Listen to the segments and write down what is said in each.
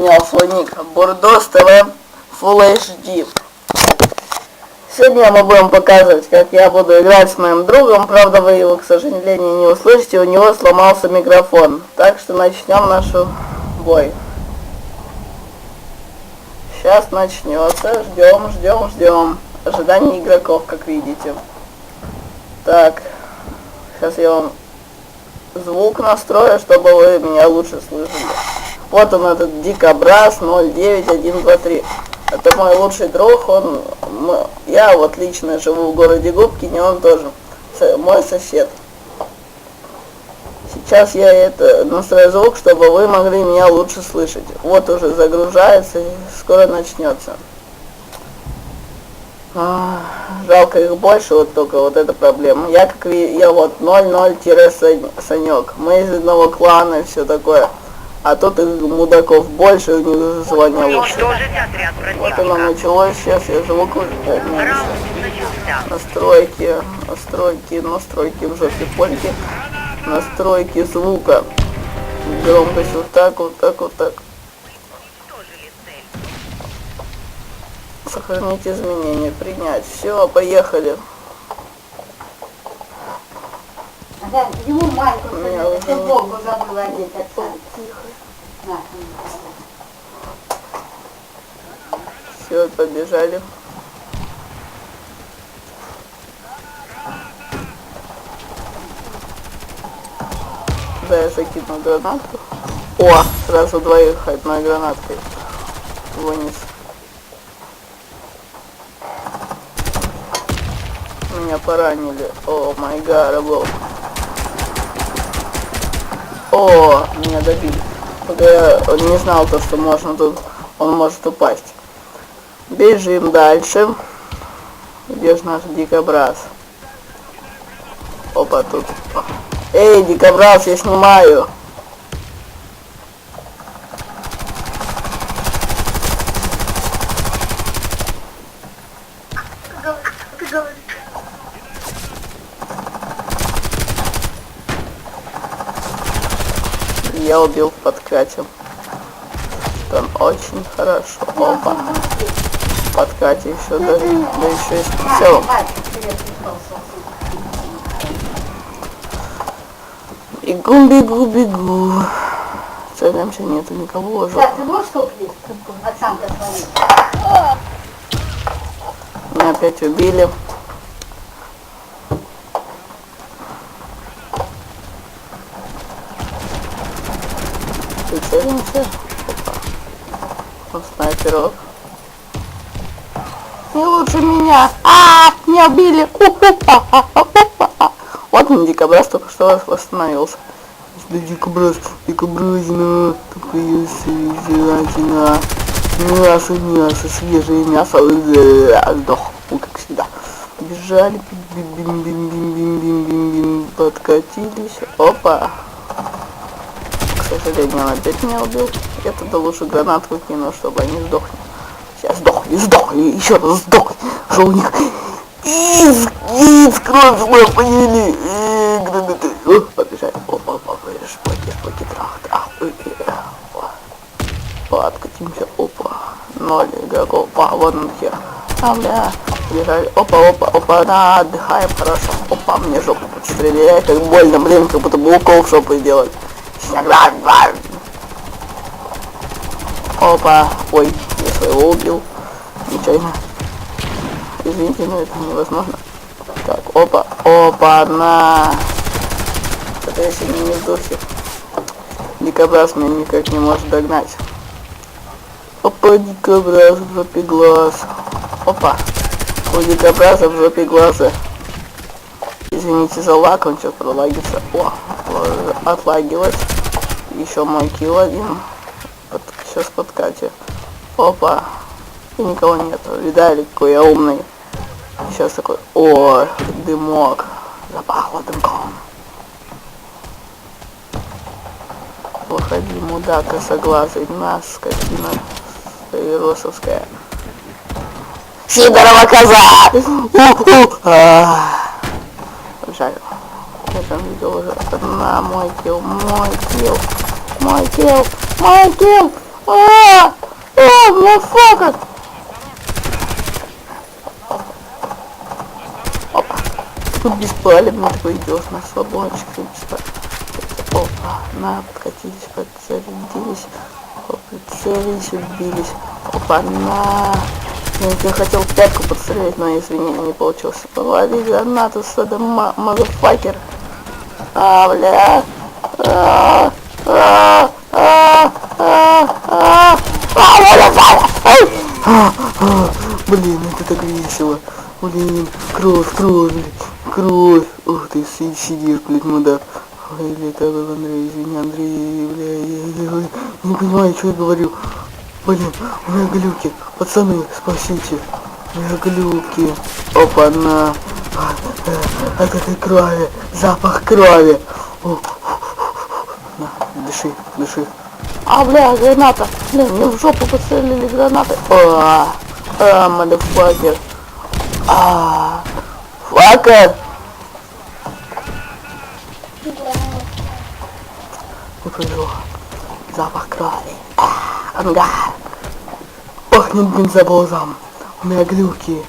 поменял свой ник. Бурдос ТВ Full HD. Сегодня мы будем показывать, как я буду играть с моим другом. Правда, вы его, к сожалению, не услышите. У него сломался микрофон. Так что начнем нашу бой. Сейчас начнется. Ждем, ждем, ждем. Ожидание игроков, как видите. Так. Сейчас я вам звук настрою, чтобы вы меня лучше слышали. Вот он этот дикобраз 09123. Это мой лучший друг, он, я вот лично живу в городе Губкине, он тоже мой сосед. Сейчас я это настрою звук, чтобы вы могли меня лучше слышать. Вот уже загружается и скоро начнется. А, жалко их больше, вот только вот эта проблема. Я как я вот 00-санек. Мы из одного клана и все такое. А тут их мудаков больше, звания лучше. Вот оно началось, сейчас я звук уже Настройки, настройки, настройки в жопе польки. Настройки звука. Громкость вот так, вот так, вот так. Сохранить изменения, принять. Все, поехали. Да, ему маленькую футболку забыла одеть отца. На, Все, побежали. Да, я закину гранатку. О, сразу двоих одной гранаткой вынес. Меня поранили. О май гад, О, меня добили. Пока я не знал то, что можно тут, он может упасть. Бежим дальше. Где же наш дикобраз? Опа, тут. Эй, дикобраз, я снимаю. Я убил в подкате. Там очень хорошо. Опа. В подкате еще да, да еще и прицелом. Бегу, бегу, бегу. Целимся, нету никого уже. Так, ты можешь столкнуть? Отцам-то своим. Меня опять убили. Укрылся. Опа. снайперов. Не лучше меня. А, меня убили. Вот он дикобраз только что восстановился. Дикобраз, дикобразина, такая свежатина. Мясо, мясо, свежее мясо. Сдох, как всегда. Бежали, бим бим бим бим бим бим бим подкатились. Опа. Сожалению, он опять меня убил. Я тогда лучше гранатку кину, чтобы они сдохли. Сейчас сдохли, сдохли, еще раз сдохли. Что у них? Из, из, кровь мы поели. И, гранаты. О, побежали. Опа, опа, пакет, пакет, трах, трах. Подкатимся, опа. Ноль игроков. Опа, вон он хер. А, бля. Побежали. Опа, опа, опа, да, отдыхаем, хорошо. Опа, мне жопу подстреляет, как больно, блин, как будто бы укол в жопу сделали. Опа, ой, я своего убил. Нечаянно. Извините, но это невозможно. Так, опа, опа, на. Это я сегодня не в духе. Дикобраз меня никак не может догнать. Опа, дикобраз в жопе глаз. Опа. У дикобраза в жопе глаза. Извините за лак, он что пролагится. О, отлагилось. Еще мой один. Под, сейчас под Катя. Опа. И никого нету. Видали, какой я умный. Сейчас такой, о, дымок. Запахло дымком. Выходи, мудак, косоглазый, нас, скотина, росовская. Сидорова коза! Жаль. Я там видел уже. На, мой килл, мой килл, мой килл, мой килл! А! А, мафака! Опа. Тут беспалевно такой идешь на тут беспалевно. Опа, на, подкатились, подзарядились. Опа, Прицелились, убились. Опа, на. Я хотел в пятку подстрелить, но извини, не получилось. Лови гранату, садома, мазафакер. А, бля. А, а, а, а, а, а, Блин, это так весело. Блин, кровь, кровь, блин, кровь. Ух ты, си- сидишь, блин, мудак. Ой, бля, это был Андрей, извини, Андрей, бля, я, я- я не понимаю, что я говорю. Блин, у меня глюки. Пацаны, спасите. У меня глюки. Опа, на. От этой крови. Запах крови. На, дыши, дыши. А, бля, граната. Бля, мне в жопу подстрелили гранаты. А, а, мадафакер. А, факер. Не повезло. Запах крови. А, ангар. Пахнет бензовозом. У меня глюки.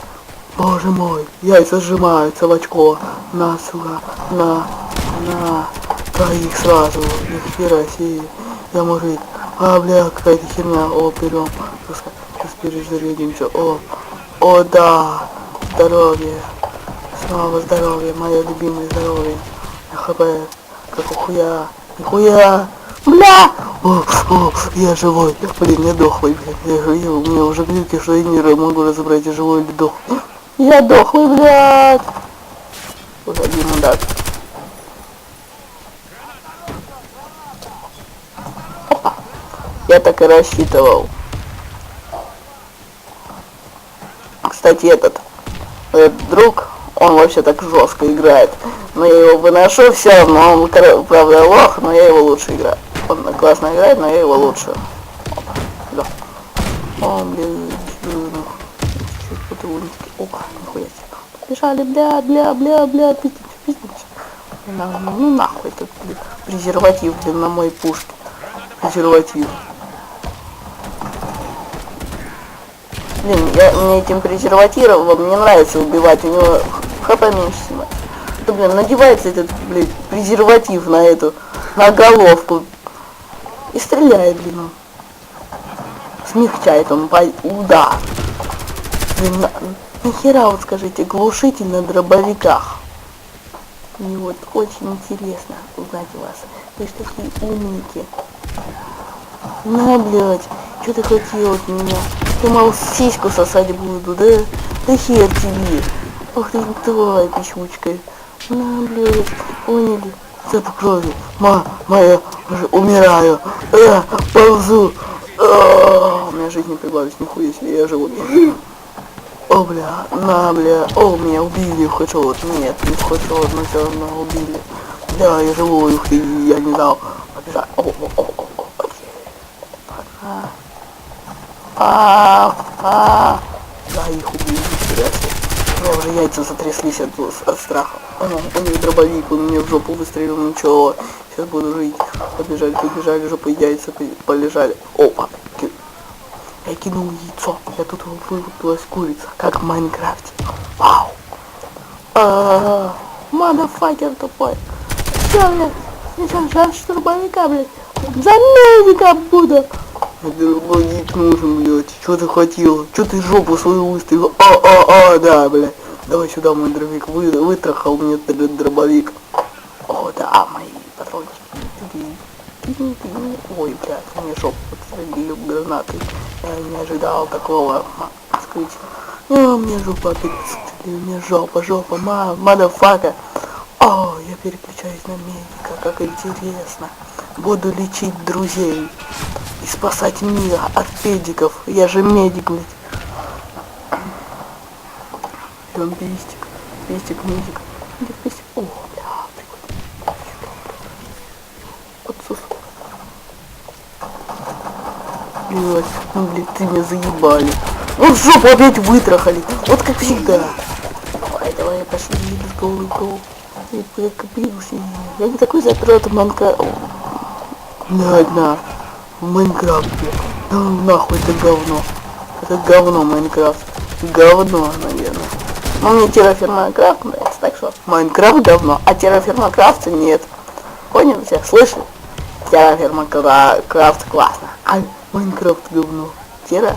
Боже мой, яйца сжимаются в очко. На, сука, на, на. Троих сразу. Нихера себе. Я мужик. А, бля, какая-то херня. О, берем. Сейчас перезарядимся. О, о, да. Здоровье. Снова здоровье. Мое любимое здоровье. ХП. Как ухуя. Нихуя. Бля! О, о, я живой. Блин, я дохлый, блядь. Я, я, у меня уже глюки, что я не могу разобрать, я живой или дох. Я дохлый, блядь. Уходи, мудак. Опа. Я так и рассчитывал. Кстати, этот, этот друг, он вообще так жестко играет. Но я его выношу все равно, он, правда, лох, но я его лучше играю. Он классно играет, но я его лучше. Опа, да. О, блин, патронники. Опа, нихуя себе. Побежали, бля, бля, бля, бля, пиздец, пиздец. Ну нахуй этот блин, презерватив, блин, на моей пушке. Презерватив. Блин, я, мне этим презервативом не нравится убивать, у него хп меньше всего. Да, блин, надевается этот, блин, презерватив на эту, на головку. И стреляет, блин. Смягчает он по- удар. Блин, на, нахера вот скажите, глушитель на дробовиках. Мне вот очень интересно узнать вас. Вы же такие умники. На, блядь, что ты хотел от меня? Мол сиську сосать буду, да? Да хер тебе. Ох ты твоя пищучка. На, блядь, поняли? Запах крови. Моя, уже умираю. Э, ползу. А, у меня жизнь не прибавилась, нихуя себе, я живу. О, бля, на, бля, о, меня убили в хэдшот. Нет, не в хэдшот, но все равно убили. Бля, я живу, ты, я не знал. Побежать. О, о, о, о, о. Пока. А, а, да, их убили. У меня уже яйца затряслись от, от страха. У них дробовик, он мне в жопу выстрелил, ничего. Сейчас буду жить. Побежали, побежали, жопы яйца полежали. Опа, я кинул яйцо. Я тут вылупилась курица, как в Майнкрафте. Вау. Мадафакер тупой. Все, блядь, я сейчас штурмовика, блядь. За медика буду. Дробовик нужен, блядь. Что ты хотел? Что ты жопу свою выставил? А, а, а, да, блядь. Давай сюда мой дробовик. Вы, вытрахал мне др- дробовик. О, да, мои патрончики. Ой, блядь, мне жопу подстрелили гранатой. Я не ожидал такого. Скрыть. А, мне жопа опять. Мне жопа, жопа, ма, мадафака. О, я переключаюсь на медика, как интересно. Буду лечить друзей спасать мир от педиков. Я же медик, блядь. Идем пестик. Пестик, медик. Медик, пестик. О, бля, прикольно. Отсус. Блядь, ну, блядь, ты меня заебали. Ну, жопу опять вытрахали. Вот как всегда. Давай, давай, пошли, let's go, let's go. Я прикопился. Я не такой затрат манка... Блядь, на. В Майнкрафте. Ну нахуй это говно. Это говно Майнкрафт. Говно, наверное. Ну мне терраферма Крафт нравится, так что Майнкрафт говно, а терраферма Крафт нет. Поняли все? Слышали? Терраферма Кра- Крафт классно, а Майнкрафт говно. Тера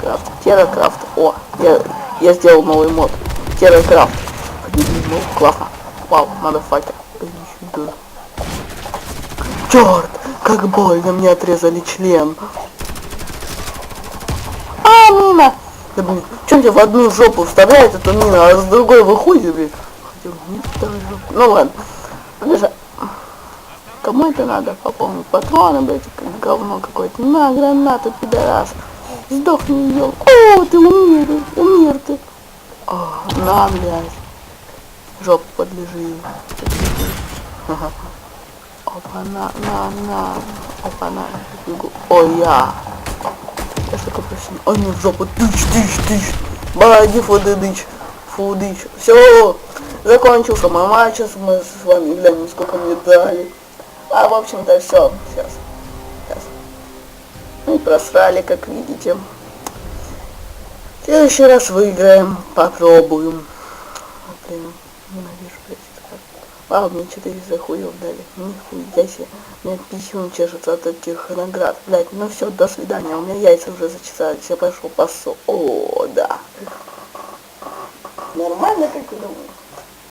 Крафт, Теракрафт. О, я, я сделал новый мод. Теракрафт. Ну, классно. Вау, мадафакер. Черт, как больно мне отрезали член. А, мина! Да блин, чем тебе в одну жопу вставляет эту мину, а с другой выходит, блин? Ну ладно. Побежа- Кому это надо? Пополнить патроны, блядь, говно какое-то. На, гранату, пидорас. Сдохни, ел. О, ты умер, умер ты. О, на, блядь. Жопу подлежи. Ага. Опа, на, на, на. Опа, на. Бегу. Ой, я. Я что-то просил. Ой, мне в жопу. Тыщ, тыщ, тыщ. Балади, фудыдыч. Фудыч. Все. Закончился мой матч. Мы с вами глянем, сколько мне дали. А, в общем-то, все. Сейчас. Сейчас. Ну и просрали, как видите. В следующий раз выиграем. Попробуем. Блин, ненавижу, блядь, это как. Вау, мне 400 хуев дали. Нихуя себе. У меня писюн чешется от этих наград. Блядь, ну все, до свидания. У меня яйца уже зачесались. Я пошел пасу. О, да. Нормально, как вы думаете?